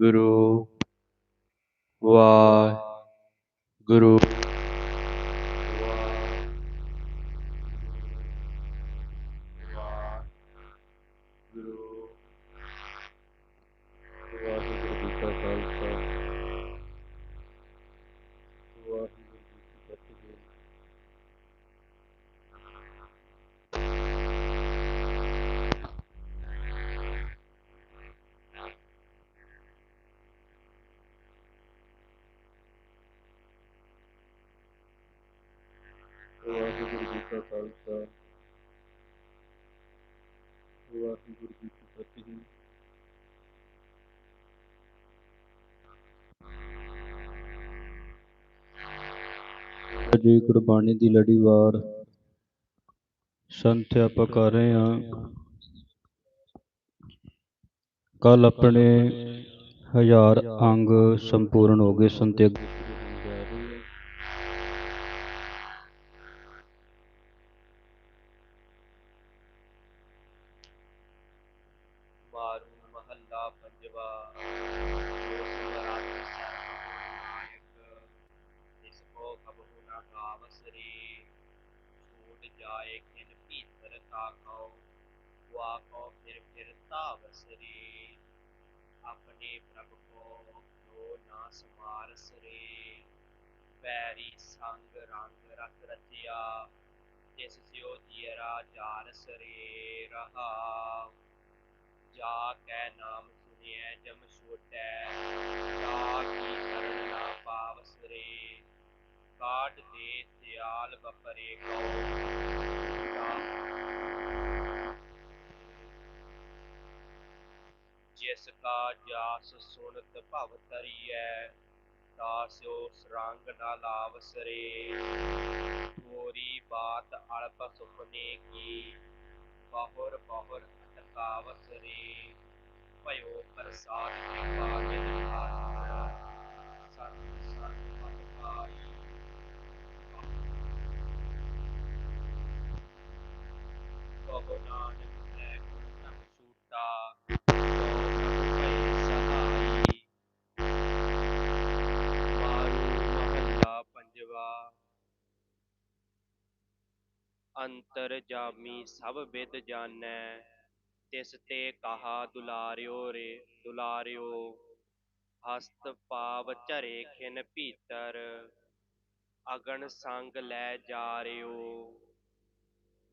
ਗੁਰੂ ਵਾਹਿਗੁਰੂ ਵਾਹਿਗੁਰੂ ਜੀ ਕਾ ਖਾਲਸਾ। ਵਾਹਿਗੁਰੂ ਜੀ ਕੀ ਫਤਿਹ। ਜੀ ਗੁਰਬਾਣੀ ਦੀ ਲੜੀਵਾਰ ਸੰਥਿਆ ਆਪਾਂ ਕਰ ਰਹੇ ਹਾਂ। ਕੱਲ ਆਪਣੇ ਹਜ਼ਾਰ ਅੰਗ ਸੰਪੂਰਨ ਹੋ ਗਏ ਸੰਤ ਜਾ ਕੈ ਨਾਮ ਸੁਨਿਐ ਜਮ ਛੋਟੈ ਤਾ ਕੀ ਕਰਨ ਨਾ ਪਾਵਸਰੇ ਕਾਟ ਦੇ ਸਿਆਲ ਬਪਰੇ ਕਉ ਜਿਸ ਕਾ ਜਾਸ ਸੁਨਤ ਭਵ ਤਰੀਐ ਤਾਸਿਓ ਸਰੰਗ ਨਾ ਲਾਵਸਰੇ ਥੋਰੀ ਬਾਤ ਅਲਪ ਸੁਪਨੇ ਭਇਓ ਪ੍ਰਸਾਦ ਕਿਰਪਾ ਜਿਨ ਆਤਮਾ ਸਤ ਸਤ ਪਤ ਪਾਈ ਕਹੋ ਨਾਨਕ ਹੈ ਗੁਣ ਤਨ ਛੂਟਾ ਅੰਤਰ ਜਾਮੀ ਸਭ ਵਿਦ ਜਾਣੈ। ਤਿਸ ਤੇ ਕਹਾ ਦੁਲਾਰਿਓ ਰੇ, ਦੁਲਾਰਿਓ, ਹਸਤ ਪਾਵ ਝਰੇ ਖਿਨ ਭੀਤਰ ਅਗਨ ਸੰਗ ਲੈ ਜਾ ਰਿਓ।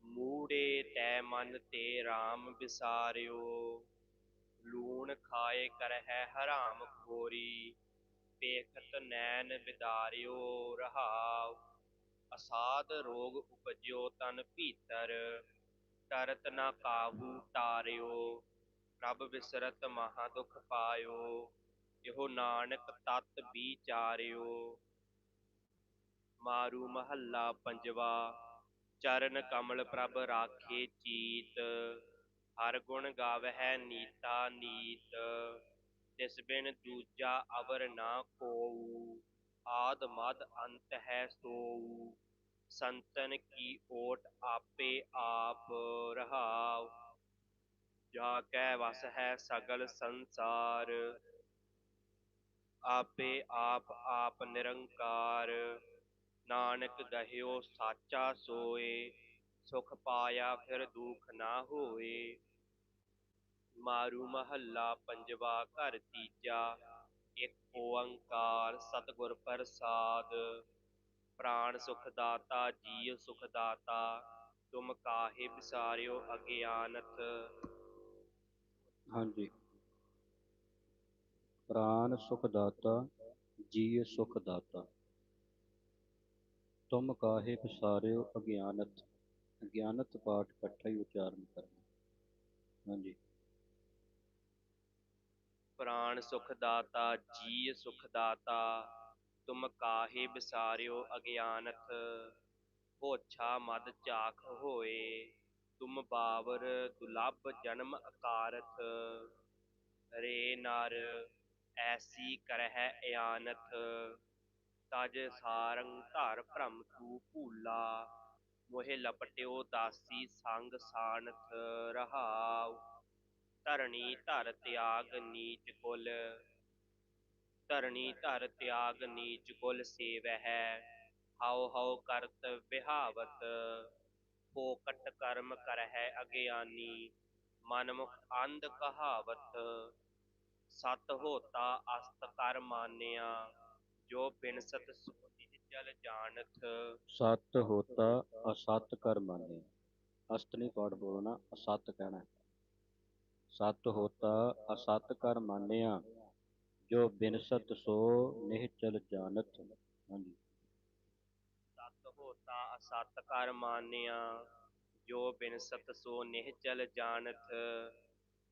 ਮੂੜੇ ਤੈ ਮਨ ਤੇ RAM ਵਿਸਾਰਿਓ। ਲੂਣ ਖਾਏ ਕਰਹਿ ਹਰਾਮ ਖੋਰੀ ਪੇਖਤ ਨੈਣ ਬਿਦਾਰਿਓ ਰਹਾਉ। ਅਸਾਧ ਰੋਗ ਉਪਜਿਓ ਤਨ ਭੀਤਰ। ਤਰਤ ਨਾ ਕਾਬੂ ਤਾਰਿਓ, ਪ੍ਰਭ ਵਿਸਰਤ ਮਹਾ ਦੁਖ ਪਾਇਓ, ਇਹੋ ਨਾਨਕ ਤਤ ਵਿਚਾਰਿਓ। ਮਾਰੂ ਮਹੱਲਾ ਪੰਜਵਾ, ਚਰਨ ਕਮਲ ਪ੍ਰਭ ਰਾਖੇ ਚੀਤ, ਹਰ ਗੁਣ ਗਾਵਹਿ ਨੀਤਾ ਨੀਤ, ਤਿਸ ਬਿਨ ਦੂਜਾ ਅਵਰ ਨਾ ਕੋਊ, ਆਦ ਮਦ ਅੰਤ ਹੈ ਸੋਊ। ਸੰਤਨ ਕੀ ਓਟ ਆਪੇ ਆਪ ਰਹਾਉ। ਜਾ ਕੈ ਵਸ ਹੈ ਸਗਲ ਸੰਸਾਰ, ਆਪੇ ਆਪ ਆਪ ਨਿਰੰਕਾਰ। ਨਾਨਕ ਗਹਿਓ ਸਾਚਾ ਸੋਏ, ਸੁਖ ਪਾਇਆ ਫਿਰ ਦੁਖ ਨਾ ਹੋਏ। ਮਾਰੂ ਮਹੱਲਾ ਪੰਜਵਾ ਘਰ ਤੀਜਾ, ਇੱਕ ਓੰਕਾਰ ਸਤਿਗੁਰ ਪ੍ਰਸਾਦ। ਪ੍ਰਾਣ ਸੁਖ ਦਾਤਾ ਜੀਵ ਸੁਖ ਦਾਤਾ ਤੁਮ ਕਾਹੇ ਵਿਸਾਰਿਓ ਅਗਿਆਨਤ। ਹਾਂਜੀ। ਪ੍ਰਾਨ ਸੁਖ ਦਾਤਾ ਜੀਅ ਸੁਖ ਦਾਤਾ ਤੁਮ ਕਾਹੇ ਵਿਸਾਰਿਓ ਅਗਿਆਨਤ। ਅਗਿਆਨਤ ਪਾਠ ਇਕੱਠਾ ਹੀ ਉਚਾਰਨ ਕਰਨਾ। ਹਾਂਜੀ। ਪ੍ਰਾਣ ਸੁਖ ਦਾਤਾ ਜੀਅ ਸੁਖ ਦਾਤਾ ਤੁਮ ਕਾਹੇ ਵਿਸਾਰਿਓ ਅਗਿਆਨਥ ਹੋਛਾ ਮਦ ਝਾਖ ਹੋਏ, ਤੁਮ ਬਾਵਰ ਦੁਲਭ ਜਨਮ ਅਕਾਰਥ, ਰੇ ਨਰ ਐਸੀ ਕਰਹਿ ਅਯਾਨਥ ਤਜ ਸਾਰੰਗ ਧਰ ਭ੍ਰਮ ਤੂ ਭੂਲਾ, ਮੋਹਿ ਲਪਟਿਓ ਦਾਸੀ ਸੰਗ ਸਾਨਥ ਰਹਾਉ ਧਰਣੀ ਧਰ ਤਿਆਗ ਨੀਚ ਕੁਲ ਧਰਣੀ ਧਰ ਤਿਆਗ ਨੀਚ ਗੁਲ ਸੇਵਹਿ। ਹਉ ਹਉ ਕਰਤ ਵਿਹਾਵਤ ਫੋਕਟ ਕਰਮ ਕਰਹਿ ਅਗਿਆਨੀ। ਮਨਮੁਖ ਅੰਧ ਕਹਾਵਤ, ਸਤ ਹੋਤਾ ਅਸਤ ਕਰ ਮਾਨਿਆ। ਜੋ ਬਿਨਸਤ ਸੁਖ ਚਲ ਜਾਣਤ। ਸਤ ਹੋਤਾ ਅਸਤ ਕਰ ਮਾਨਿਆ। ਅਸਤ ਨਹੀਂ ਪਾਠ ਬੋਲਣਾ, ਅਸਤ ਕਹਿਣਾ। ਹੈ। ਸਤ ਹੋਤਾ ਅਸਤ ਕਰ ਮਾਨਿਆ। ਜੋ ਬਿਨਸਤ ਸੋ ਨਿਹਚਲ ਜਾਣਤ। ਹਾਂਜੀ। ਸਤ ਹੋਤਾ ਅਸਤ ਕਰ ਮਾਨਿਆ, ਜੋ ਬਿਨਸਤ ਸੋ ਨਿਹਚਲ ਜਾਣਤ।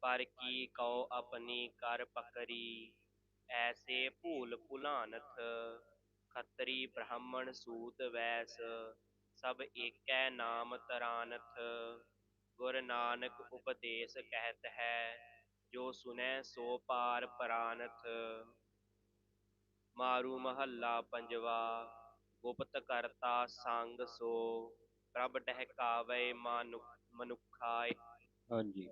ਪਰ ਕੀ ਕਉ ਆਪਣੀ ਕਰ ਪਕਰੀ, ਐਸੇ ਭੂਲ ਭੁਲਾਨਥ ਖੱਤਰੀ ਬ੍ਰਾਹਮਣ ਸੂਤ ਵੈਸ, ਸਭ ਏਕੈ ਨਾਮ ਤਰਾਨਥ ਗੁਰ ਨਾਨਕ ਉਪਦੇਸ ਕਹਿਤ ਹੈ ਜੋ ਸੁਨੈ ਸੋ ਪਾਰ ਪਰਾਨਥ ਮਾਰੂ ਮਹੱਲਾ ਪੰਜਵਾ, ਗੁਪਤ ਕਰਤਾ ਸੰਗ ਸੋ, ਪ੍ਰਭ ਟਹਿਕਾਵੇ ਮਾਨੁ, ਮਨੁਖਾਏ। ਹਾਂਜੀ।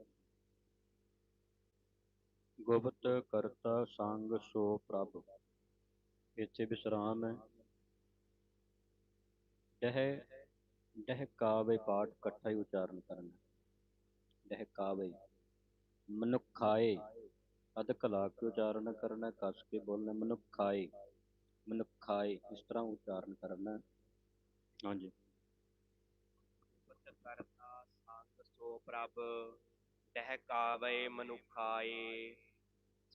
ਗੁਪਤ ਕਰਤਾ ਸੰਗ ਸੋ ਪ੍ਰਭ, ਇੱਥੇ ਵਿਸਰਾਮ ਹੈ। ਡਹਿ, ਡਹਿਕਾਵੇ ਪਾਠ ਇਕੱਠਾ ਹੀ ਉਚਾਰਨ ਕਰਨਾ। ਡਹਿਕਾਵੇ। ਮਨੁਖਾਏ। ਅਦਕ ਲਾ ਕੇ ਉਚਾਰਨ ਕਰਨਾ ਕਸ ਕੇ ਬੋਲਣਾ ਮਨੁਖਾਏ। ਮਨੁਖਾਏ ਇਸ ਤਰ੍ਹਾਂ ਉਚਾਰਨ ਕਰਨਾ। ਹਾਂਜੀ। ਸੋ ਪ੍ਰਭ ਟਹਿਕਾਵੇ ਮਨੁਖਾਏ।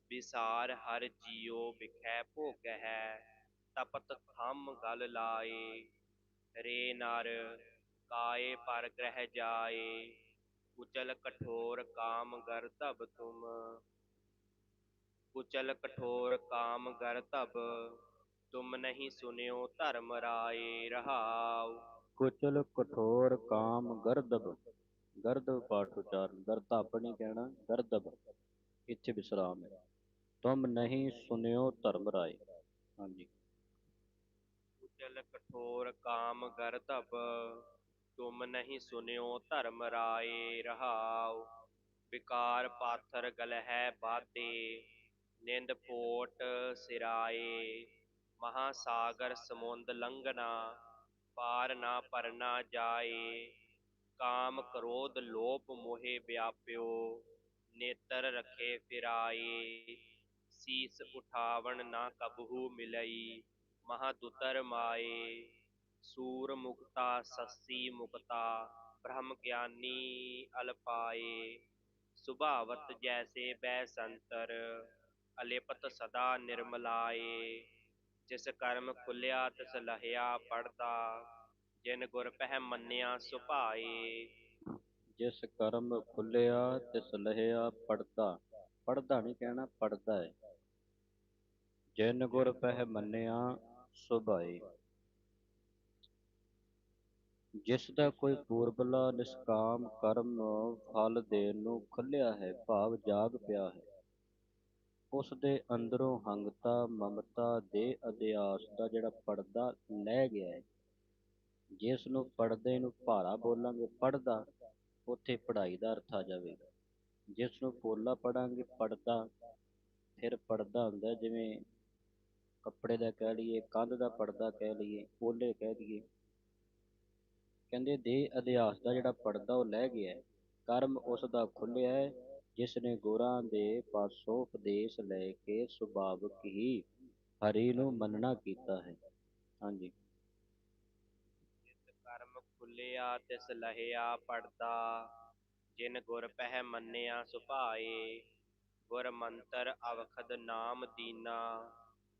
ਵਿਸਾਰ ਹਰ ਜੀਉ ਵਿਖੈ ਭੋਗਹਿ ਤਪਤ ਥੰਮ ਗਲ ਲਾਏ। ਰੇ ਨਰ ਕਾਏ ਪਰ ਗ੍ਰਹਿ ਜਾਏ। ਕੁਚਲ ਕਠੋਰ ਕਾਮ ਗਰ ਧਬ ਤੁਮ ਕੁਚਲ ਕਠੋਰ ਕਾਮ ਗਰ ਧਬ ਤੁਮ ਨਹੀਂ ਸੁਨਿਓ ਧਰਮ ਰਾਏ ਰਹਾਉ ਕੁਚਲ ਕਠੋਰ ਕਾਮ ਗਰਦਬ ਗਰਦਬ ਪਾਠ ਉਚਾਰਨ ਗਰਦਬ ਨਹੀਂ ਕਹਿਣਾ ਗਰਦਬ ਇੱਥੇ ਵਿਸਰਾਮ ਹੈ ਤੁਮ ਨਹੀਂ ਸੁਨਿਓ ਧਰਮ ਰਾਏ ਹਾਂਜੀ ਕੁਚਲ ਕਠੋਰ ਕਾਮ ਗਰ ਧਬ ਤੁਮ ਨਹੀਂ ਸੁਨਿਓ ਧਰਮ ਰਾਏ ਰਹਾਉ, ਵਿਕਾਰ ਪਾਥਰ ਗਲਹਿ ਬਾਧੇ ਨਿੰਦ ਪੋਟ ਸਿਰਾਏ ਮਹਾ ਸਾਗਰ ਸਮੁੰਦ ਲੰਘਣਾ, ਪਾਰ ਨਾ ਪਰਨਾ ਜਾਏ, ਕਾਮ ਕ੍ਰੋਧ ਲੋਭ ਮੋਹਿ ਵਿਆਪਿਓ, ਨੇਤਰ ਰਖੇ ਫਿਰਾਏ, ਸੀਸ ਉਠਾਵਣ ਨਾ ਕਬਹੂ ਮਿਲਈ ਮਹਾ ਦੁਤਰ ਮਾਏ। ਸੂਰ ਮੁਕਤਾ ਸੱਸੀ ਮੁਕਤਾ, ਬ੍ਰਹਮ ਗਿਆਨੀ ਅਲਪਾਏ, ਸੁਭਾਵਤ ਜੈਸੇ ਬੈ ਅਲਿਪਤ ਸਦਾ ਨਿਰਮਲਾਏ, ਜਿਸ ਕਰਮ ਖੁੱਲਿਆ ਤਿਸ ਲਹਿਆ ਪੜਦਾ, ਜਿਨ ਗੁਰ ਪਹਿ ਮੰਨਿਆ ਸੁਭਾਏ ਜਿਸ ਕਰਮ ਖੁੱਲਿਆ ਤਿਸ ਲਹਿਆ ਪੜਦਾ ਪੜਦਾ ਨਹੀਂ ਕਹਿਣਾ, ਪੜਦਾ ਹੈ ਜਿਨ ਗੁਰ ਪਹਿ ਮੰਨਿਆ ਸੁਭਾਏ ਜਿਸ ਦਾ ਕੋਈ ਪੂਰਬਲਾ ਨਿਸ਼ਕਾਮ ਕਰਮ ਫਲ ਦੇਣ ਨੂੰ ਖੁੱਲ੍ਹਿਆ ਹੈ, ਭਾਵ ਜਾਗ ਪਿਆ ਹੈ। ਉਸ ਦੇ ਅੰਦਰੋਂ ਹੰਗਤਾ, ਮਮਤਾ ਦੇ ਅਧਿਆਸ ਦਾ ਜਿਹੜਾ ਪਰਦਾ ਲੈ ਗਿਆ ਹੈ, ਜਿਸ ਨੂੰ ਪਰਦੇ ਨੂੰ ਭਾਰਾ ਬੋਲਾਂਗੇ ਪੜਦਾ ਉੱਥੇ ਪੜ੍ਹਾਈ ਦਾ ਅਰਥ ਆ ਜਾਵੇਗਾ। ਜਿਸ ਨੂੰ ਪੋਲਾ ਪੜਾਂਗੇ ਪੜਦਾ ਫਿਰ ਪੜਦਾ ਹੁੰਦਾ ਜਿਵੇਂ ਕੱਪੜੇ ਦਾ ਕਹਿ ਲਈਏ, ਕੰਧ ਦਾ ਪਰਦਾ ਕਹਿ ਲਈਏ, ਪੋਲੇ ਕਹਿ ਦਈਏ। ਕਹਿੰਦੇ ਦੇ ਅਧਿਆਸ ਦਾ ਜਿਹੜਾ ਪਰਦਾ ਉਹ ਲੈ ਗਿਆ ਕਰਮ ਉਸ ਦਾ ਖੁੱਲਿਆ ਹੈ, ਜਿਸ ਨੇ ਗੁਰਾਂ ਦੇ ਪਾਸੋਂ ਉਪਦੇਸ਼ ਲੈ ਕੇ ਸੁਭਾਵਕ ਹੀ ਹਰੀ ਨੂੰ ਮੰਨਣਾ ਕੀਤਾ ਹੈ। ਹਾਂਜੀ। ਕਰਮ ਖੁੱਲਿਆ ਤਿਸ ਲਹਿਆ ਪੜਦਾ ਜਿਨ ਗੁਰ ਪਹਿ ਮੰਨਿਆ ਸੁਭਾਏ, ਗੁਰ ਮੰਤਰ ਅਵਖਦ ਨਾਮ ਦੀਨਾ,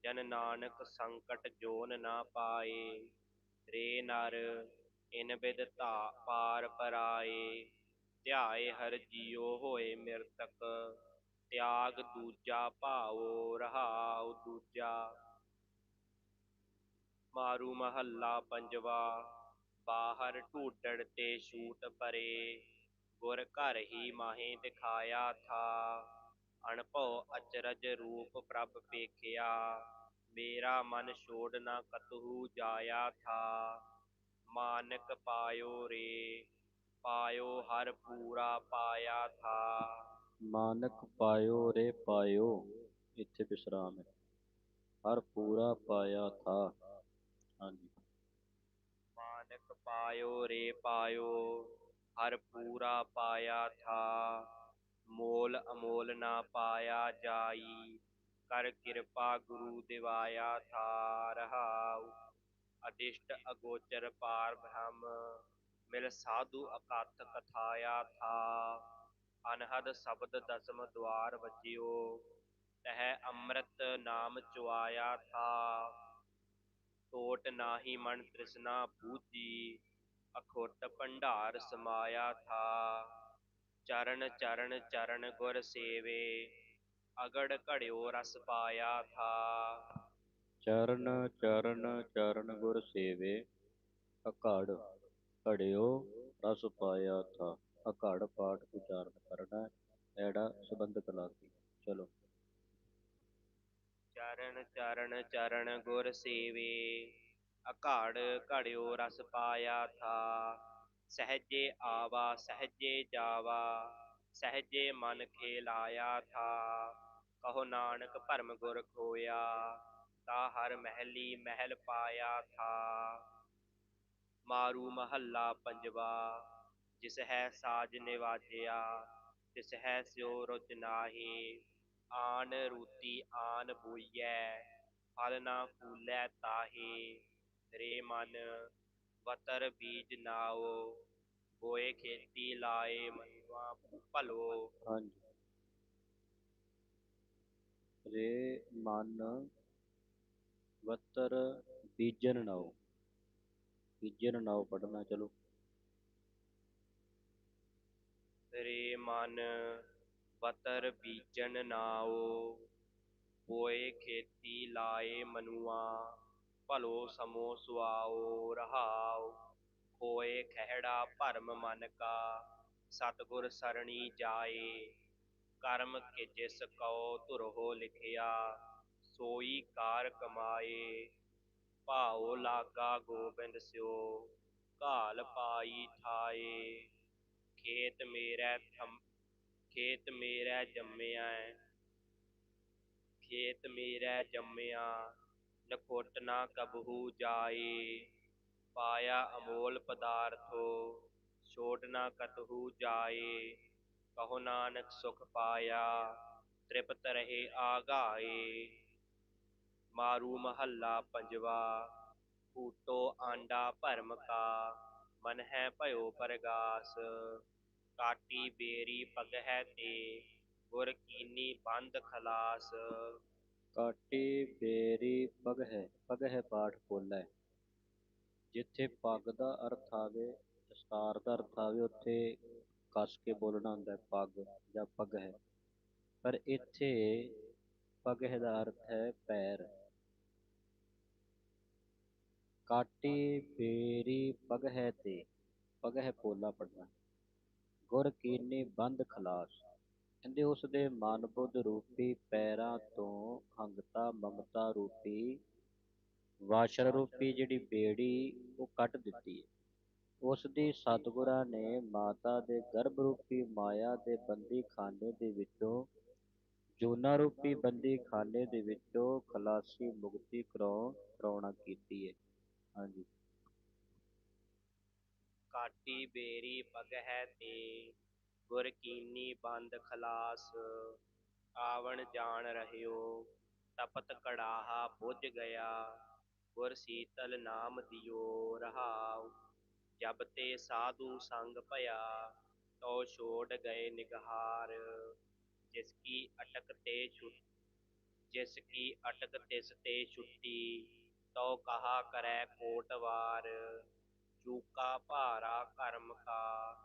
ਜਨ ਨਾਨਕ ਸੰਕਟ ਜੋਨ ਨਾ ਪਾਏ ਰੇ ਨਰ ਇਨ ਬਿਦ ਧਾ ਪਾਰ ਪਰਾਏ, ਧਿਆਏ ਹਰ ਜੀਉ ਹੋਏ ਮਿਰਤਕ, ਤਿਆਗ ਦੂਜਾ ਭਾਵੋ ਰਹਾਉ ਦੂਜਾ। ਮਾਰੂ ਮਹੱਲਾ ਪੰਜਵਾ, ਬਾਹਰ ਢੂਡੜ ਤੇ ਛੂਟ ਪਰੇ, ਗੁਰ ਘਰ ਹੀ ਮਾਹੇ ਦਿਖਾਇਆ ਥਾ। ਅਣਭਉ ਅਚਰਜ ਰੂਪ ਪ੍ਰਭ ਵੇਖਿਆ, ਮੇਰਾ ਮਨ ਛੋੜ ਨਾ ਕਤਹੂ ਜਾਇਆ ਥਾ। ਮਾਨਕ ਪਾਇਓ ਰੇ ਪਾਇਓ ਹਰ ਪੂਰਾ ਪਾਇਆ ਥਾ। ਮਾਨਕ ਪਾਇਓ ਰੇ ਪਾਇਓ ਇੱਥੇ ਵਿਸਰਾਮ ਹੈ। ਹਰ ਪੂਰਾ ਪਾਇਆ ਥਾ। ਹਾਂਜੀ। ਮਾਨਕ ਪਾਇਓ ਰੇ ਪਾਇਓ ਹਰ ਪੂਰਾ ਪਾਇਆ ਥਾ। ਮੋਲ ਅਮੋਲ ਨਾ ਪਾਇਆ ਜਾਈ ਕਰ ਕਿਰਪਾ ਗੁਰੂ ਦਿਵਾਇਆ ਥਾ। ਰਹਾਉ ਅਦਿਸ਼ਟ ਅਗੋਚਰ ਪਾਰ ਬ੍ਰਹਮ, ਮਿਲ ਸਾਧੂ ਅਕਥ ਕਥਾਇਆ ਥਾ। ਅਨਹਦ ਸ਼ਬਦ ਦਸਮ ਦਵਾਰ ਵਜਿਓ ਤਹ ਅੰਮ੍ਰਿਤ ਨਾਮ ਚੁਆਇਆ ਥਾ। ਟੋਟ ਨਾਹੀ ਮਨ ਤ੍ਰਿਸ਼ਨਾ ਬੂਝੀ ਅਖੁੱਟ ਭੰਡਾਰ ਸਮਾਇਆ ਥਾ। ਚਰਨ ਚਰਨ ਚਰਨ ਗੁਰ ਸੇਵੇ, ਅਗੜ ਘੜਿਓ ਰਸ ਪਾਇਆ ਥਾ। ਚਰਨ ਚਰਨ ਚਰਨ ਗੁਰ ਸੇਵੇ ਅਕੜ ਘੜਿਓ ਰਸ ਪਾਇਆ ਥਾ। ਅਕੜ ਪਾਠ ਉਚਾਰਨ ਕਰਨਾ ਐੜਾ ਸੰਬੰਧਕ ਲਾਗੀ। ਚਲੋ। ਚਰਨ ਚਰਨ ਚਰਨ ਗੁਰ ਸੇਵੇ ਅਘਾੜ ਘੜਿਓ ਰਸ ਪਾਇਆ ਥਾ। ਸਹਜੇ ਆਵਾ, ਸਹਜੇ ਜਾਵਾ, ਸਹਜੇ ਮਨ ਖੇਲਾਇਆ ਥਾ। ਕਹੋ ਨਾਨਕ ਭਰਮ ਗੁਰ ਖੋਇਆ। ਤਾ ਹਰ ਮਹਿਲੀ ਮਹਿਲ ਪਾਇਆ ਥਾ। ਮਾਰੂ ਮਹੱਲਾ ਪੰਜਵਾ, ਜਿਸ ਹੈ ਸਾਜ ਨਿਵਾਜਿਆ, ਤਿਸ ਹੈ ਸਿਓ ਰੁਚ ਨਾਹੀ। ਆਨ ਰੂਤੀ ਆਨ ਬੋਈਐ, ਫਲ ਨਾ ਫੂਲੈ ਤਾਹੀ। ਰੇ ਮਨ ਵਤਰ ਬੀਜ ਨਾਓ, ਬੋਏ ਖੇਤੀ ਲਾਏ ਮਨੁਆ ਭਲੋ। ਹਾਂਜੀ। ਰੇ ਮਨ ਵਤਰ ਬੀਜਨ ਨਾਉ ਬੀਜਨ ਨਾਉ ਪੜਨਾ ਚਲੋ। ਰੇ ਮਨ ਵਤਰ ਬੀਜਨ ਨਾਓ ਬੋਏ ਖੇਤੀ ਲਾਏ ਮਨੁਆ, ਭਲੋ ਸਮੋ ਸੁਆਓ ਰਹਾਉ ਹੋਏ ਖਹਿੜਾ ਭਰਮ ਮਨ ਕਾ, ਸਤਿਗੁਰ ਸਰਣੀ ਜਾਏ। ਕਰਮ ਕੇ ਜਿਸ ਕਉ ਧੁਰਹੋ ਲਿਖਿਆ ਸੋਈ ਕਾਰ ਕਮਾਏ ਭਾਉ ਲਾਗਾ ਗੋਬਿੰਦ ਸਿਓ ਘਾਲ ਪਾਈ ਥਾਏ ਖੇਤ ਮੇਰਾ ਥੰਮ ਖੇਤ ਮੇਰਾ ਜੰਮਿਆ ਖੇਤ ਮੇਰਾ ਜੰਮਿਆ ਨਖੁੱਟ ਨਾ ਕਬਹੂ ਜਾਏ ਪਾਇਆ ਅਮੋਲ ਪਦਾਰਥੋ ਛੋਟ ਨਾ ਕਤਹੂ ਜਾਏ ਕਹੋ ਨਾਨਕ ਸੁਖ ਪਾਇਆ ਤ੍ਰਿਪਤ ਰਹੇ ਆਗਾਏ ਮਾਰੂ ਮਹੱਲਾ ਪੰਜਵਾ, ਫੂਟੋ ਆਂਡਾ ਭਰਮ ਕਾ, ਮਨ ਹੈ ਭਇਓ ਪਰਗਾਸ, ਕਾਟੀ ਬੇਰੀ ਹੈ ਤੇ, ਗੁਰ ਕੀਨੀ ਬੰਦ ਖਲਾਸ। ਕਾਟੀ ਹੈ ਪਗਹਿ ਪਗਹਿ ਪਾਠ ਪੋਲਾ ਜਿੱਥੇ ਪੱਗ ਦਾ ਅਰਥ ਆਵੇ, ਦਸਤਾਰ ਦਾ ਅਰਥ ਆਵੇ, ਉੱਥੇ ਕੱਸ ਕੇ ਬੋਲਣਾ ਹੁੰਦਾ ਪੱਗ ਜਾਂ ਪੱਗ ਹੈ। ਪਰ ਇੱਥੇ ਪੱਗ ਦਾ ਅਰਥ ਹੈ ਪੈਰ। ਕਾਟੀ ਬੇਰੀ ਪਗਹਿ ਤੇ, ਪਗਹ ਪੋਲਾ ਪੜਨਾ ਗੁਰ ਕੀਨੀ ਬੰਦ ਖਲਾਸ, ਕਹਿੰਦੇ ਉਸ ਦੇ ਮਨ ਬੁੱਧ ਰੂਪੀ ਪੈਰਾਂ ਤੋਂ ਹੰਗਤਾ ਮਮਤਾ ਰੂਪੀ, ਵਾਸ਼ਰ ਰੂਪੀ ਜਿਹੜੀ ਬੇੜੀ ਉਹ ਕੱਟ ਦਿੱਤੀ ਹੈ। ਉਸ ਦੀ ਸਤਿਗੁਰਾਂ ਨੇ ਮਾਤਾ ਦੇ ਗਰਭ ਰੂਪੀ ਮਾਇਆ ਦੇ ਬੰਦੀ ਖਾਨੇ ਦੇ ਵਿੱਚੋਂ, ਜੂਨਾ ਰੂਪੀ ਬੰਦੀ ਖਾਨੇ ਦੇ ਵਿੱਚੋਂ ਖਲਾਸੀ ਮੁਕਤੀ ਕਰਾਉਣ ਕਰਾਉਣਾ ਕੀਤੀ ਹੈ। ਹਾਂਜੀ। ਕਾਟੀ ਬੇਰੀ ਪਗਹਿ ਤੇ ਗੁਰ ਕੀਨੀ ਬੰਦ, ਖਲਾਸ, ਆਵਣ ਜਾਣ ਰਹਿਓ, ਤਪਤ ਕੜਾਹਾ, ਬੁਝ ਗਿਆ, ਗੁਰ ਸੀਤਲ ਨਾਮ ਦਿਓ, ਰਹਾਉ, ਜਬ ਤੇ ਸਾਧੂ ਸੰਗ ਭਇਆ, ਤੋ ਛੋੜ ਗਏ ਨਿਗਹਾਰ ਜਿਸ ਕੀ ਅਟਕ ਤੇ ਛੁਟ ਜਿਸ ਕੀ ਅਟਕ ਤਿਸ ਤੇ ਛੁੱਟੀ ਤੋ ਕਹਾ ਕਰੈ ਕੋਟਵਾਰ ਚੂਕਾ ਭਾਰਾ ਕਰਮ ਕਾ,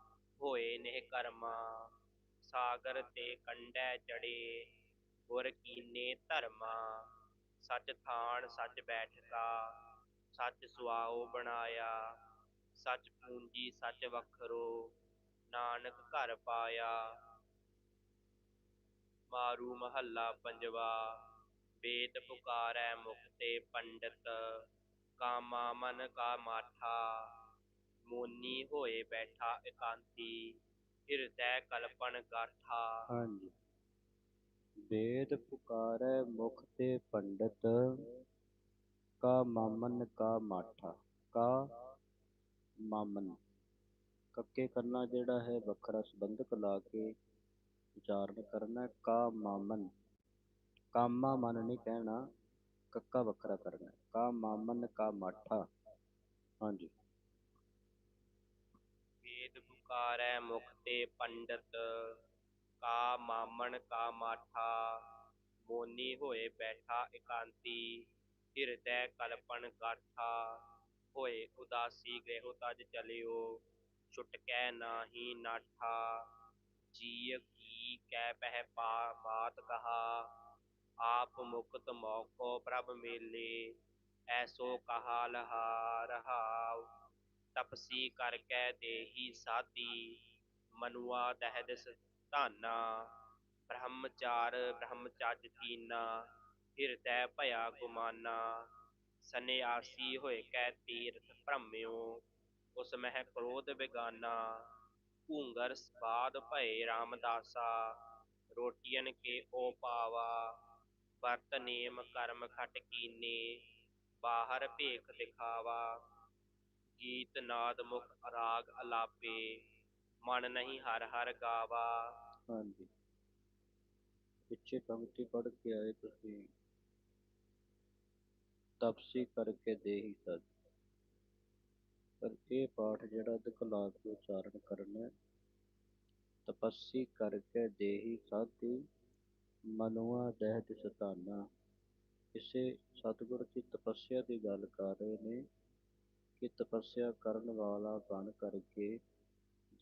ਹੋਏ ਨਿਹ ਕਰਮਾ, ਸਾਗਰ ਤੇ ਕੰਡੈ ਚੜੇ ਗੁਰ ਕੀਨੇ ਧਰਮਾ, ਸਚ ਥਾਨ ਸੱਚ ਬੈਠਕਾ, ਸਚ ਸੁਆਓ ਬਣਾਇਆ, ਸਚ ਪੂੰਜੀ ਸਚ ਵਖਰੋ, ਨਾਨਕ ਘਰ ਪਾਇਆ। ਮਾਰੂ ਮਹੱਲਾ ਪੰਜਵਾ ਵੇਦ ਪੁਕਾਰੈ ਮੁਖ ਤੇ ਪੰਡਤ ਕਾਮਾ ਮਨ ਕਾ ਮਾਠਾ ਮੋਨੀ ਹੋਏ ਬੈਠਾ ਇਕਾਂਤੀ ਹਿਰਦੈ ਕਲਪਨ ਗਾਠਾ ਹਾਂਜੀ ਵੇਦ ਪੁਕਾਰੈ ਮੁਖ ਤੇ ਪੰਡਤ ਕਾ ਮਾਮਨ ਕਾ ਮਾਠਾ ਕਾ ਮਾਮਨ ਕੱਕੇ ਕੰਨਾ ਜਿਹੜਾ ਹੈ ਵੱਖਰਾ ਸੰਬੰਧਕ ਲਾ ਕੇ ਉਚਾਰਨ ਕਰਨਾ ਕਾ ਮਾਮਨ ਕਾਮਾ ਮਨ ਨਹੀਂ ਕਹਿਣਾ ਕੱਕਾ ਵੱਖਰਾ ਕਰਨਾ ਕਾ ਮਾਮਨ ਕਾ ਮਾਠਾ ਹਾਂਜੀ ਵੇਦ ਪੁਕਾਰੈ ਮੁਖ ਤੇ ਪੰਡਤ ਕਾ ਮਾਮਣ ਕਾ ਮਾਠਾ ਮੋਨੀ ਹੋਏ ਬੈਠਾ ਇਕਾਂਤੀ ਹਿਰਦੈ ਕਲਪਨ ਗਾਠਾ ਹੋਏ ਉਦਾਸੀ ਗ੍ਰਹਿ ਤਜ ਚਲਿਓ ਛੁਟਕੈ ਨਾਹੀ ਨਾਠਾ ਜੀਅ ਕੀ ਕੈ ਪਹਿ ਪਾ ਬਾਤ ਕਹਾ ਆਪ ਮੁਕਤ ਮੋਖੋ ਪ੍ਰਭ ਮੇਲੇ, ਐਸੋ ਕਹਾ ਲਹਾ ਰਹਾਉ ਤਪਸੀ ਕਰ ਕੈ ਦੇਹੀ ਸਾਧੀ, ਮਨੁਆ ਦਹਿਦਸ ਧਾਨਾ, ਬ੍ਰਹਮਚਾਰ ਬ੍ਰਹਮਚਜ ਕੀਨਾ ਹਿਰਦੈ ਭਇਆ ਗੁਮਾਨਾ ਸੰਨਿਆਸੀ ਹੋਏ ਕੈ ਤੀਰਥ ਭ੍ਰਮਿਓ, ਉਸ ਮਹਿ ਕ੍ਰੋਧ ਬਿਗਾਨਾ, ਘੂੰਗਰ ਸਵਾਦ ਭਏ ਰਾਮਦਾਸਾ ਰੋਟੀਅਨ ਕੇ ਓ ਪਾਵਾ ਵਰਤ ਨੇਮ, ਕਰਮ ਖਟ ਕੀਨੇ, ਬਾਹਰ ਭੇਖ ਦਿਖਾਵਾ, ਗੀਤ ਨਾਦ ਮੁਖ ਰਾਗ ਅਲਾਪੇ, ਮਨ ਨਹੀਂ ਹਰ ਹਰ ਗਾਵਾ। ਹਾਂਜੀ। ਪਿੱਛੇ ਪੰਕਤੀ ਪੜ੍ਹ ਕੇ ਆਏ ਤੁਸੀਂ। ਤਪਸੀ ਕਰਕੇ ਦੇਹੀ ਸਦ ਪਰ ਇਹ ਪਾਠ ਜਿਹੜਾ ਦਿਖਲਾ ਕੇ ਉਚਾਰਨ ਕਰਨਾ ਤਪਸੀ ਕਰਕੇ ਦੇਹੀ ਸਾਧੀ ਮਨੁਆ ਦਹਿ ਸਤਾਨਾ। ਕਿਸੇ ਸਤਿਗੁਰ ਦੀ ਤਪੱਸਿਆ ਦੀ ਗੱਲ ਕਰ ਰਹੇ ਨੇ ਕਿ ਤਪੱਸਿਆ ਕਰਨ ਵਾਲਾ ਬਣ ਕਰਕੇ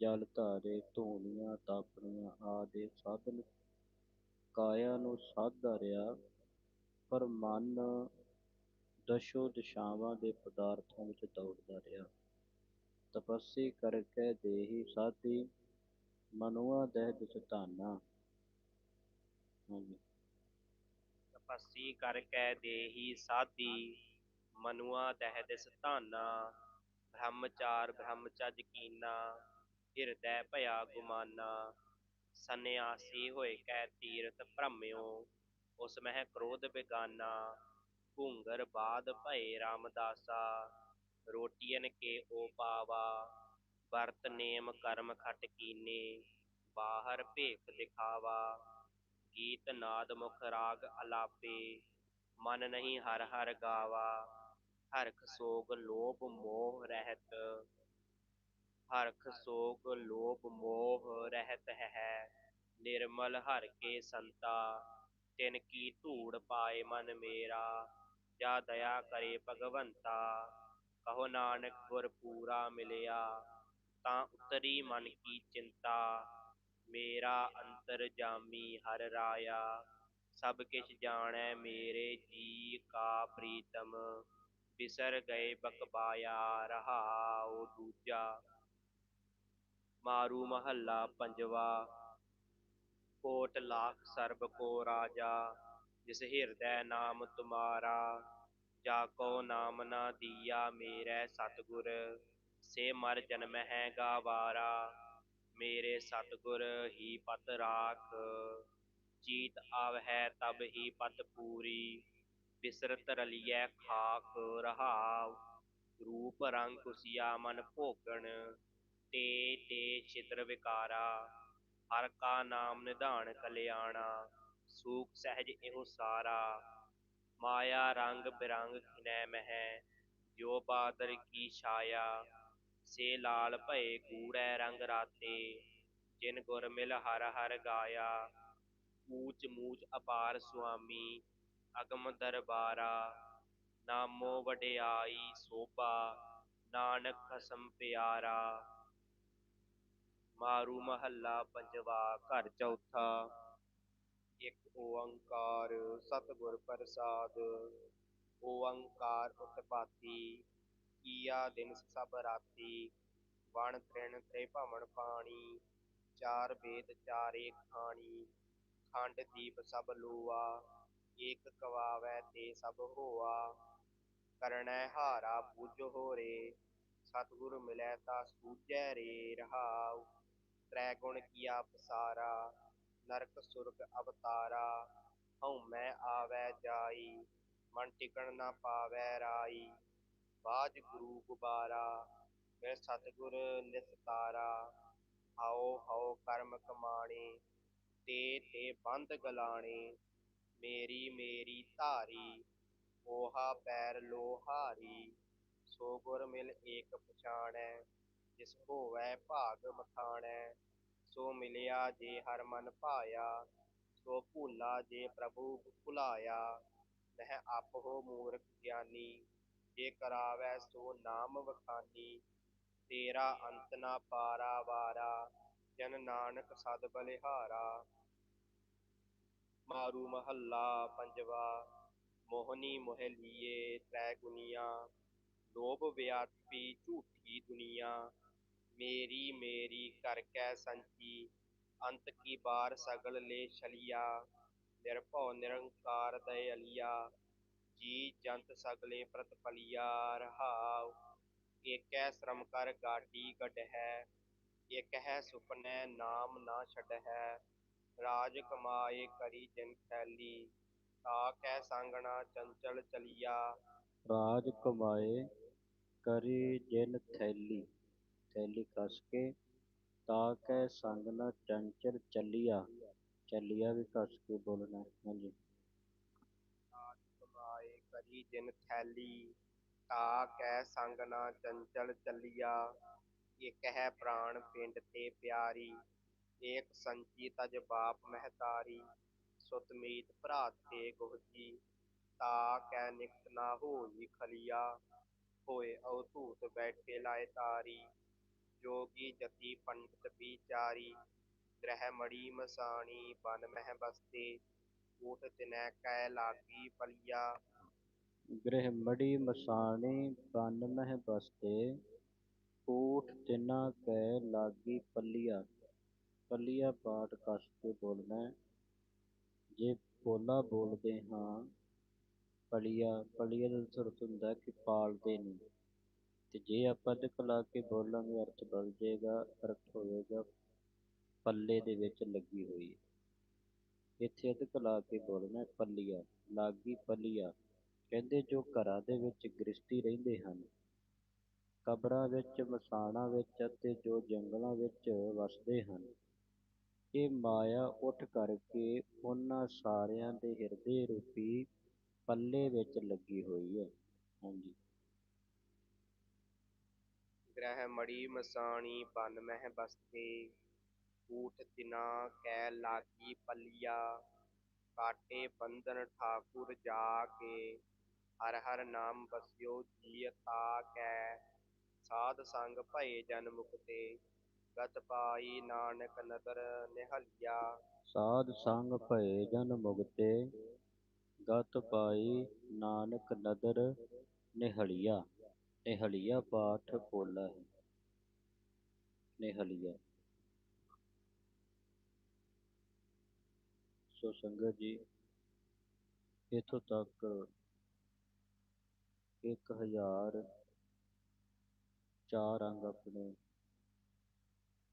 ਜਲ ਧਾਰੇ, ਧੂਣੀਆਂ, ਤਾਪਣੀਆਂ ਆਦਿ ਸਾਧਨ ਕਾਇਆ ਨੂੰ ਸਾਧਦਾ ਰਿਹਾ ਪਰ ਮਨ ਦਸ਼ੋ ਦਿਸ਼ਾਵਾਂ ਦੇ ਪਦਾਰਥਾਂ ਵਿੱਚ ਦੌੜਦਾ ਰਿਹਾ। ਤਪੱਸੀ ਕਰਕੇ ਦੇਹੀ ਸਾਧੀ ਮਨੁਆ ਦਹਿ ਦਿਸਤਾਨਾ ਹਾਂਜੀ ਤਪੱਸੀ ਕਰ ਕੈ ਦੇਹੀ ਸਾਧੀ, ਮਨੁਆ ਦਹਿਦਿਸ ਧਾਨਾ, ਬ੍ਰਹਮਚਾਰ ਬ੍ਰਹਮਚਜ ਕੀਨਾ, ਹਿਰਦੈ ਭਇਆ ਗੁਮਾਨਾ, ਸੰਨਿਆਸੀ ਹੋਏ ਕੈ ਤੀਰਥ ਭ੍ਰਮਿਓ, ਉਸ ਮਹਿ ਕ੍ਰੋਧ ਬਿਗਾਨਾ, ਘੂੰਗਰ ਬਾਦ ਭਏ ਰਾਮਦਾਸਾ ਰੋਟੀਅਨ ਕੇ ਓ ਪਾਵਾ, ਵਰਤ ਨੇਮ ਕਰਮ ਖਟ ਕੀਨੇ, ਬਾਹਰ ਭੇਖ ਦਿਖਾਵਾ ਗੀਤ ਨਾਦ ਮੁਖ ਰਾਗ ਅਲਾਪੇ, ਮਨ ਨਹੀਂ ਹਰ ਹਰ ਗਾਵਾ, ਹਰਖ ਸੋਗ ਲੋਭ ਮੋਹ ਰਹਿਤ, ਹਰਖ ਸੋਗ ਲੋਭ ਮੋਹ ਰਹਿਤ ਹੈ, ਨਿਰਮਲ ਹਰ ਕੇ ਸੰਤਾ, ਤਿਨ ਕੀ ਧੂੜ ਪਾਏ ਮਨ ਮੇਰਾ, ਜਾ ਦਇਆ ਕਰੇ ਭਗਵੰਤਾ, ਕਹੋ ਨਾਨਕ ਗੁਰ ਪੂਰਾ ਮਿਲਿਆ, ਤਾਂ ਉਤਰੀ ਮਨ ਕੀ ਚਿੰਤਾ ਮੇਰਾ ਅੰਤਰ ਜਾਮੀ ਹਰ ਰਾਇਆ, ਸਭ ਕਿਛ ਜਾਣੈ ਮੇਰੇ ਜੀ ਕਾ ਪ੍ਰੀਤਮ, ਬਿਸਰ ਗਏ ਬਕਬਾਇਆ ਰਹਾਉ ਦੂਜਾ। ਮਾਰੂ ਮਹੱਲਾ ਪੰਜਵਾ, ਕੋਟ ਲਾਖ ਸਰਬ ਕੋ ਰਾਜਾ, ਜਿਸ ਹਿਰਦੈ ਨਾਮ ਤੁਮਾਰਾ, ਜਾ ਕੋ ਨਾਮ ਨਾ ਦੀਆ, ਮੇਰੇ ਸਤਿਗੁਰ, ਸੇ ਮਰ ਜਨਮ ਹੈ ਗਾਵਾਰਾ ਮੇਰੇ ਸਤਿਗੁਰ ਹੀ ਪਤ ਰਾਖ, ਚੀਤ ਆਵਹਿ ਤਬ ਹੀ ਪਤ ਪੂਰੀ, ਬਿਸਰਤ ਰਲੀਐ ਖਾਕ ਰਹਾਉ, ਰੂਪ ਰੰਗ ਕੁਸਿਆ ਮਨ ਭੋਗਣ, ਤੇ ਤੇ ਛਿਦਰ ਵਿਕਾਰਾ, ਹਰ ਕਾ ਨਾਮ ਨਿਧਾਨ ਕਲਿਆਣਾ, ਸੂਖ ਸਹਿਜ ਇਹੋ ਸਾਰਾ, ਮਾਇਆ ਰੰਗ ਬਿਰੰਗ ਖਿਨੈ ਮਹਿ, ਜੋ ਬਾਦਰ ਕੀ ਛਾਇਆ ਸੇ ਲਾਲ ਭਏ ਗੂੜੈ ਰੰਗ ਰਾਤੇ, ਜਿਨ ਗੁਰ ਮਿਲ ਹਰ ਹਰ ਗਾਇਆ। ਊਚ ਮੂਚ ਅਪਾਰ ਸੁਆਮੀ, ਅਗਮ ਦਰਬਾਰਾ, ਨਾਮੋ ਵਡਿਆਈ ਸੋਭਾ, ਨਾਨਕ ਖਸਮ ਪਿਆਰਾ। ਮਾਰੂ ਮਹੱਲਾ ਪੰਜਵਾ, ਘਰ ਚੌਥਾ। ਇੱਕ ਓੰਕਾਰ ਸਤਿਗੁਰ ਪ੍ਰਸਾਦ, ਓੰਕਾਰ ਉਤਪਾਤੀ। ਕੀਆ, ਦਿਨ ਸਭ ਰਾਤੀ। ਵਣ ਤ੍ਰਿਣ ਤੇ ਭਵਨ ਪਾਣੀ। ਚਾਰ ਵੇਦ ਚਾਰੇ ਖਾਣੀ। ਖੰਡ ਦੀਪ ਸਭ ਲੋਆ। ਏਕ ਕਵਾਵੈ ਤੇ ਸਭ ਹੋਆ। ਕਰਣੈ ਹਾਰਾ ਬੁਝ ਹੋਰੇ। ਸਤਿਗੁਰ ਮਿਲੈ ਤਾ ਸੂਝੈ ਰੇ ਰਹਾਉ। ਤ੍ਰੈ ਗੁਣ ਕੀਆ ਪਸਾਰਾ। ਨਰਕ ਸੁਰਗ ਅਵਤਾਰਾ। ਹਉ ਮੈਂ ਆਵੈ ਜਾਈ। ਮਨ ਟਿਕਣ ਨਾ ਪਾਵੈ ਰਾਈ। ਬਾਝ ਗੁਰੂ ਗੁਬਾਰਾ ਮਿਲ ਸਤਿਗੁਰ ਨਿਸਤਾਰਾ, ਹਉ ਹਉ ਕਰਮ ਕਮਾਣੇ, ਤੇ ਤੇ ਬੰਦ ਗਲਾਣੇ, ਮੇਰੀ ਮੇਰੀ ਧਾਰੀ, ਮੋਹਾ ਪੈਰ ਲੋਹਾਰੀ, ਸੋ ਗੁਰ ਮਿਲ ਏਕ ਪਛਾਣੈ, ਜਿਸ ਹੋਵੈ ਭਾਗ ਮਖਾਣੈ ਸੋ ਮਿਲਿਆ ਜੇ ਹਰ ਮਨ ਭਾਇਆ, ਸੋ ਭੂਲਾ ਜੇ ਪ੍ਰਭੂ ਭੁਲਾਇਆ, ਮਹਿ ਆਪਹੁ ਮੂਰਖ ਗਿਆਨੀ ਜੇ ਕਰਾਵੈ ਸੋ ਨਾਮ ਵਖਾਨੀ, ਤੇਰਾ ਅੰਤ ਨਾ ਪਾਰਾ ਵਾਰਾ, ਜਨ ਨਾਨਕ ਸਦ ਬਲਿਹਾਰਾ। ਮਾਰੂ ਮਹੱਲਾ ਪੰਜਵਾ, ਮੋਹਨੀ ਮੋਹਿ ਲੀਏ ਤ੍ਰੈ ਗੁਨੀਆਂ, ਲੋਭ ਵਿਆਪੀ ਝੂਠੀ ਦੁਨੀਆ। ਮੇਰੀ ਮੇਰੀ ਕਰ ਕੈ ਸੰਚੀ, ਅੰਤ ਕੀ ਬਾਰ ਸਗਲ ਲੈ ਛਲਿਆ। ਨਿਰਭਉ ਨਿਰੰਕਾਰ ਦਇਅਲੀਆ ਜੀ ਜੰਤ ਸਗਲੇ ਪ੍ਰਤਪਲਿਆ ਰਹਾਉ ਏਕੈ ਸ਼ਰਮ ਕਰ ਗਾਡੀ ਗਢਹਿ ਇਕ ਹੈ ਸੁਪਨੈ ਨਾਮ ਨਾ ਛਡਹਿ ਰਾਜ ਕਮਾਏ ਕਰੀ ਜਿਨ ਥੈਲੀ ਤਾ ਕੈ ਸੰਗਣਾ ਚੰਚਲ ਚਲਿਆ ਰਾਜ ਕਮਾਏ ਕਰੀ ਜਿਨ ਥੈਲੀ ਥੈਲੀ ਕਸ ਕੇ ਤਾ ਕੈ ਸੰਗ ਨ ਚੰਚਲ ਚੱਲਿਆ ਚੱਲਿਆ ਵੀ ਕਸ ਕੇ ਬੋਲਣਾ ਹਾਂਜੀ ਰਾਜ ਕਮਾਏ ਕਰੀ ਜਿਨ ਥੈਲੀ ਤਾ ਕੈ ਸੰਗ ਨਾ ਚੰਚਲ ਚੱਲਿਆ ਇਕ ਹੈ ਪ੍ਰਾਣ ਪਿੰਡ ਤੇ ਪਿਆਰੀ ਏਕ ਸੰਚੀ ਤਜ ਬਾਪ ਮਹਿਤਾਰੀ ਸੁਤ ਮੀਤ ਭਰਾਤ ਤੇ ਗੋਹਜੀ ਤਾ ਕੈ ਨਿਕਟ ਨਾ ਹੋਈ ਖਲਿਆ ਹੋਏ ਅਵਧੂਤ ਬੈਠੇ ਲਾਇ ਤਾਰੀ ਜੋਗੀ ਜਤੀ ਪੰਡਿਤ ਵਿਚਾਰੀ ਗ੍ਰਹਿ ਮੜੀ ਮਸਾਣੀ ਬਨ ਮਹਿ ਬਸਤੇ ਊਠ ਗ੍ਰਹਿਮੜੀ ਮਸਾਣੀ ਬਨ ਮਹਿ ਬਸਤੇ ਊਠ ਤਿਨਾ ਕੈ ਲਾਗੀ ਪੱਲੀਆ। ਪੱਲੀਆ ਪਾਠ ਕੱਸ ਕੇ ਬੋਲਣਾ ਜੇ ਪੋਲਾ ਬੋਲਦੇ ਹਾਂ ਪਲੀਆ ਪਲੀਆ ਦਾ ਅਰਥ ਹੁੰਦਾ ਕਿ ਪਾਲਦੇ ਨਹੀਂ ਤੇ ਜੇ ਆਪਾਂ ਅਧਿਕ ਲਾ ਕੇ ਬੋਲਾਂਗੇ, ਅਰਥ ਬਦਲ ਜਾਏਗਾ, ਅਰਥ ਹੋਵੇਗਾ ਪੱਲੇ ਦੇ ਵਿੱਚ ਲੱਗੀ ਹੋਈ ਇੱਥੇ ਅਧਿਕ ਲਾ ਕੇ ਬੋਲਣਾ ਪੱਲੀਆ, ਲਾਗੀ ਪੱਲੀਆ। ਕਹਿੰਦੇ ਜੋ ਘਰਾਂ ਦੇ ਵਿੱਚ ਗ੍ਰਸਤੀ ਰਹਿੰਦੇ ਹਨ, ਕਬਰਾਂ ਵਿੱਚ, ਮਸਾਣਾਂ ਵਿੱਚ ਅਤੇ ਜੋ ਜੰਗਲਾਂ ਵਿੱਚ ਵਸਦੇ ਹਨ, ਇਹ ਮਾਇਆ ਉੱਠ ਕਰਕੇ ਉਹਨਾਂ ਸਾਰਿਆਂ ਦੇ ਹਿਰਦੇ ਰੂਪੀ ਪੱਲੇ ਵਿੱਚ ਲੱਗੀ ਹੋਈ ਹੈ। ਹਾਂਜੀ। ਗ੍ਰਹਿ ਮੜੀ ਮਸਾਣੀ, ਬਨ ਮਹਿ ਬਸਤੇ, ਊਠ ਤਿਨਾ ਕੈ ਲਾਗੀ, ਪਲਿਆ, ਕਾਟੇ, ਬੰਧਨ, ਠਾਕੁਰ ਜਾ ਕੇ ਹਰ ਹਰ ਨਾਮ ਬਸਿਓ ਜੀ ਤਾ ਕੈ। ਸਾਧ ਸੰਗ ਭਏ ਜਨ ਮੁਕਤੇ, ਗਤ ਪਾਈ ਨਾਨਕ ਨਦਰ ਨਿਹਲਿਆ। ਸਾਧ ਸੰਗ ਭਏ ਜਨ ਮੁਕਤੇ, ਗਤ ਪਾਈ ਨਾਨਕ ਨਦਰ ਨਿਹਲਿਆ। ਨਿਹਲਿਆ ਪਾਠ ਪੋਲਾ ਹੈ। ਨਿਹਲਿਆ। ਸੋ ਸੰਗਤ ਜੀ, ਇੱਥੋਂ ਤੱਕ ਇੱਕ ਹਜ਼ਾਰ ਚਾਰ ਅੰਗ ਆਪਣੇ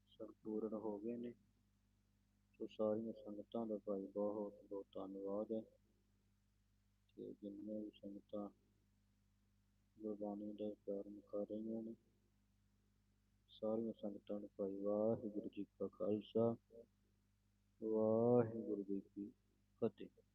ਸੰਪੂਰਨ ਹੋ ਗਏ ਨੇ। ਸੋ ਸਾਰੀਆਂ ਸੰਗਤਾਂ ਦਾ ਭਾਈ ਬਹੁਤ ਬਹੁਤ ਧੰਨਵਾਦ ਹੈ। ਤੇ ਜਿੰਨੀਆਂ ਵੀ ਸੰਗਤਾਂ ਗੁਰਬਾਣੀ ਦਾ ਉਚਾਰਨ ਕਰ ਰਹੀਆਂ ਨੇ, ਸਾਰੀਆਂ ਸੰਗਤਾਂ ਨੂੰ ਭਾਈ ਵਾਹਿਗੁਰੂ ਜੀ ਕਾ ਖਾਲਸਾ, ਵਾਹਿਗੁਰੂ ਜੀ ਕੀ ਫਤਿਹ।